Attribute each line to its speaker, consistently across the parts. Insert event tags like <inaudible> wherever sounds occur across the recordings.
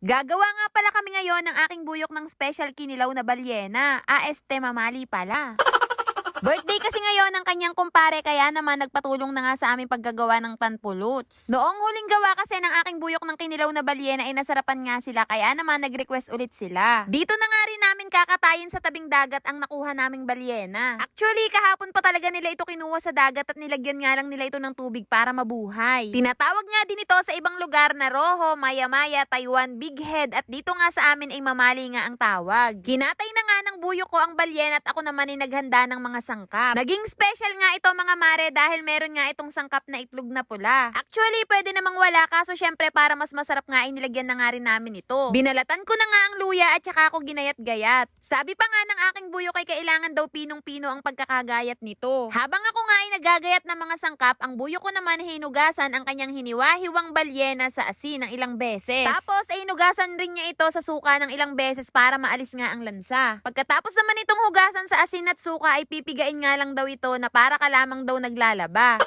Speaker 1: Gagawa nga pala kami ngayon ng aking buyok ng special kinilaw na balyena. AST mamali pala. <laughs> Birthday kasi ngayon ng kanyang kumpare kaya naman nagpatulong na nga sa aming paggagawa ng tanpuluts. Noong huling gawa kasi ng aking buyok ng kinilaw na balyena ay nasarapan nga sila kaya naman nag-request ulit sila. Dito na nga rin namin kakatayin sa tabing dagat ang nakuha naming balyena. Actually, kahapon pa talaga nila ito kinuha sa dagat at nilagyan nga lang nila ito ng tubig para mabuhay. Tinatawag nga din ito sa ibang lugar na Roho, Maya-Maya, Taiwan, Big Head at dito nga sa amin ay mamali nga ang tawag. Kinatay na nga ng buyok ko ang balyena at ako naman ay naghanda ng mga sangkap. Naging special nga ito mga mare dahil meron nga itong sangkap na itlog na pula. Actually, pwede namang wala kaso syempre para mas masarap nga ay nilagyan na nga rin namin ito. Binalatan ko na nga ang luya at saka ako ginayat-gayat. Sabi pa nga ng aking buyok ay kailangan daw pinong-pino ang pagkakagayat nito. Habang ako nga ay nagagayat ng mga sangkap, ang buyok ko naman hinugasan ang kanyang hiniwa-hiwang balyena sa asin ng ilang beses. Tapos ay hinugasan rin niya ito sa suka ng ilang beses para maalis nga ang lansa. Pagkatapos naman itong hugasan sa asin at suka ay pipigain nga lang daw ito na para ka lamang daw naglalaba.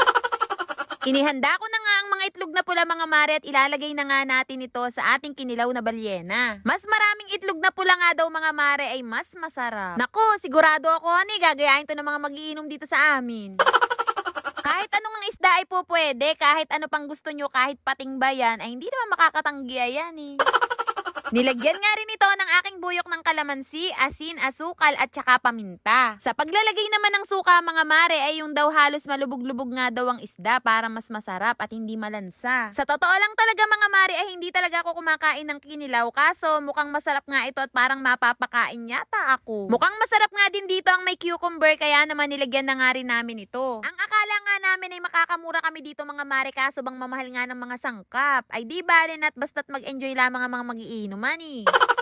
Speaker 1: Inihanda ko na nga ang mga itlog na pula mga mare at ilalagay na nga natin ito sa ating kinilaw na balyena. Mas maraming itlog na pula nga daw mga mare ay mas masarap. Nako, sigurado ako honey, gagayahin to ng mga magiinom dito sa amin. Kahit anong ang isda ay po pwede, kahit ano pang gusto nyo, kahit pating bayan, ay hindi naman makakatanggi yan eh. Nilagyan nga rin ito ng aking buyok ng kalamansi, asin, asukal at saka paminta. Sa paglalagay naman ng suka mga mare ay yung daw halos malubog-lubog nga daw ang isda para mas masarap at hindi malansa. Sa totoo lang talaga mga mare ay hindi talaga ako kumakain ng kinilaw kaso mukhang masarap nga ito at parang mapapakain yata ako. Mukhang masarap nga din dito ang may cucumber kaya naman nilagyan na nga rin namin ito. Ang akala nga namin ay makakamura kami dito mga mare kaso bang mamahal nga ng mga sangkap. Ay di bale at basta't mag-enjoy lamang ang mga magiinuman eh.